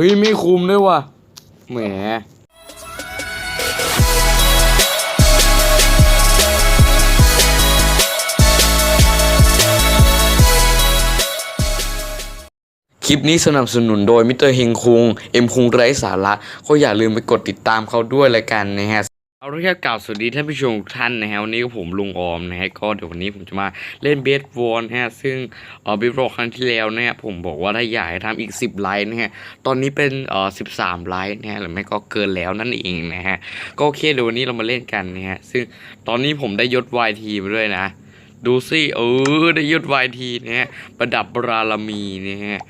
ฮ้ยไม่คุมด้วยว่ะแหมคลิปนี้สนับสนุนโดยมิสเตอร์เฮงคุง เอ็มคุงไร้สาระก็อย่าลืมไปกดติดตามเขาด้วยละกันนะฮะ เอาละครับกล่าวสวัสดีท่านผู้ชมทุกท่านนะฮะวันนี้ก็ผมลุงออมนะฮะก็เดี๋ยววันนี้ผมจะมาเล่นเบสบอลนะฮะซึ่งเออเบสบอลครั้งที่แล้วนะฮะผมบอกว่าถ้าอยากให้ทำอีก 10 ไลน์นะฮะตอนนี้เป็นเอ่อ13ไลน์นะฮะหรือไม่ก็เกินแล้วนั่นเองนะฮะก็โอเคเดี๋ยววันนี้เรามาเล่นกันนะฮะซึ่งตอนนี้ผมได้ยศ YT มาด้วยนะ ดูสิเออได้ยศ YT นะฮะประดับบารมีนะฮะ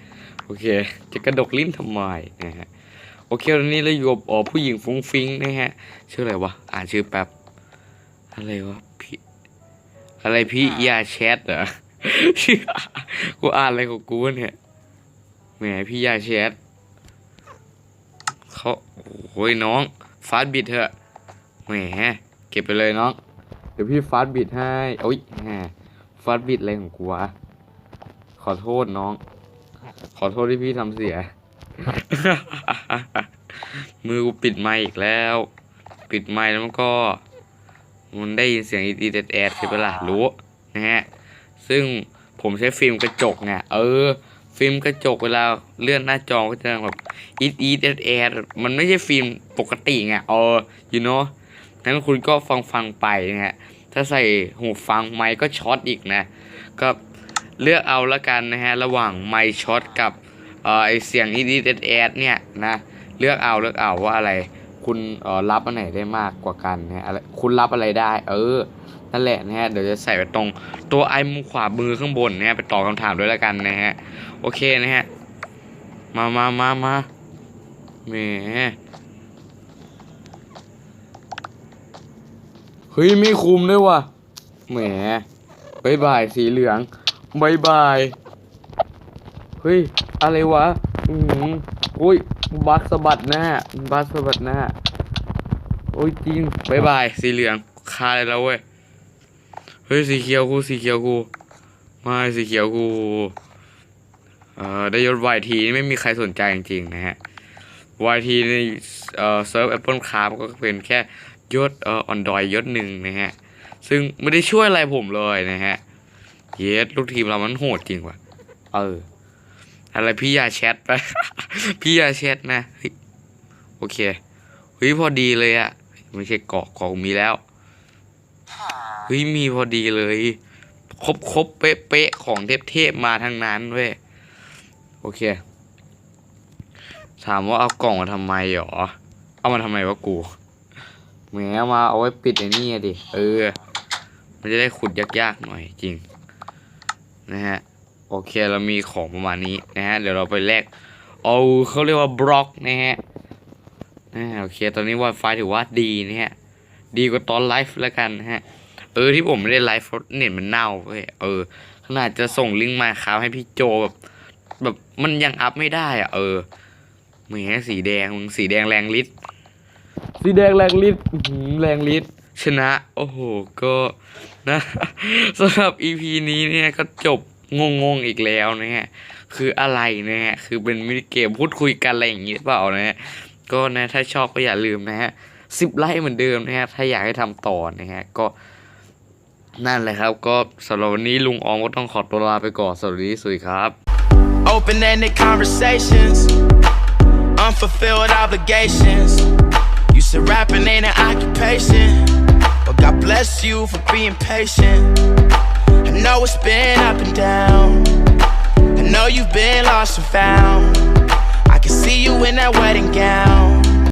โอเค จะกระดกลิ้นทำไมนะฮะ โอเควันนี้เราอยู่กับอ๋อผู้หญิงฟุ้งฟิ้งนะฮะ ชื่ออะไรวะ อ่านชื่อแป๊บ อะไรวะพี่อะไรพี่ยาแชทเหรอชื่อกูอ่านอะไรของกูวะเนี่ย แหมพี่ยาแชทเขาโอ้ยน้องฟาสบิดเถอะ แหมเก็บไปเลยน้อง เดี๋ยวพี่ฟาสบิดให้โอ้ยแหมฟาสบิดอะไรของกูวะ ขอโทษน้อง ขอโทษที่พี่ทำเสีย มือกูปิดไมค์อีกแล้ว ปิดไมค์แล้วมันก็มันได้ยินเสียงอีดแอดใช่ปะล่ะรู้นะฮะซึ่งผมใช้ฟิล์มกระจกไงเออ ฟิล์มกระจกเวลาเลื่อนหน้าจอก็จะแบบอีดอีดแอดแอดมันไม่ใช่ฟิล์มปกติไงเออ you know งั้นคุณก็ฟังฟังไปนะฮะถ้าใส่หูฟังไมค์ก็ช็อตอีกนะ ก็เลือกเอาละกันนะฮะ ระหว่างไมค์ช็อตกับ ไอเสียงอีดีเอสเนี่ยนะเลือกเอาเลือกเอาว่าอะไร คุณเออรับอันไหนได้มากกว่ากันนะฮะอะไรคุณรับอะไรได้ เออนั่นแหละนะฮะเดี๋ยวจะใส่ไว้ตรงตัวไอมุมขวามือข้างบนนะฮะไปตอบคำถามด้วยและกันนะฮะโอเคนะฮะมามามามาแหมเฮ้ยไม่คุมด้วยว่ะแหมบายบายสีเหลืองบายบายเฮ้ย อะไรวะ อืมอุ้ย บักสะบัดหน้า บักสะบัดหน้า โอ้ยจริงบายบาย สีเหลือง คาเลยแล้วเว้ย เฮ้ย สีเขียวกู สีเขียวกู ไม่ สีเขียวกู เอ่อ ได้ยศ YT นี่ไม่มีใครสนใจจริงๆนะฮะ YT ในเอ่อเซิร์ฟ Apple c r a f t ก็เป็นแค่ยศเอ่อ Android ยศหนึ่งนะฮะ ซึ่งไม่ได้ช่วยอะไรผมเลยนะฮะ เยสลูกทีมเรามันโหดจริงว่ะ เออ อะไรพี่อยาแชทไปพี่อยาแชทนะโอเคเฮ้ยพอดีเลยอะไม่ใช่เกาะเกาะมีแล้วเฮ้ยมีพอดีเลย ครบครบเป๊ะเป๊ะของเทพเทพมาทั้งนั้นเว้ยโอเค ถามว่าเอากล่องมาทำไมหรอ เอามาทำไมวะกูแหมมาเอาไว้ปิดไอ้นี่อะดิ เออ มันจะได้ขุดยากๆหน่อยจริง นะฮะ โอเคเรามีของประมาณนี้นะฮะเดี๋ยวเราไปแลกเอาเขาเรียกว่าบล็อกนะฮะนะโอเคตอนนี้ Wi-Fi ถือว่าดีนะฮะดีกว่าตอนไลฟ์แล้วกันนะฮะเออที่ผมไม่ได้ไลฟ์เพราะเน็ตมันเน่าเว้ยเออขนาดจะส่งลิงก์มาครับให้พี่โจแบบแบบมันยังอัพไม่ได้อะ เออแหมสีแดงมึงสีแดงแรงฤทธิ์สีแดงแรงฤทธิ์อื้อหือแรงฤทธิ์ชนะ โอ้โห ก็นะสำหรับ EP นี้เนี่ยก็จบ งงๆอีกแล้วนะฮะคืออะไรนะฮะคือเป็นมินิเกมพูดคุยกันอะไรอย่างงี้เปล่านะฮะก็นะถ้าชอบก็อย่าลืมนะฮะสิบไลค์เหมือนเดิมนะฮะถ้าอยากให้ทำต่อนะฮะก็ นั่นแหละครับ ก็สำหรับวันนี้ลุงออมก็ต้องขอตัวลาไปก่อนสวัสดีสวัสดีครับ Open-ended conversations, unfulfilled obligations. You said rapping ain't an occupation, but God bless you for being patient. I know it's been up and down. I know you've been lost and found. I can see you in that wedding gown.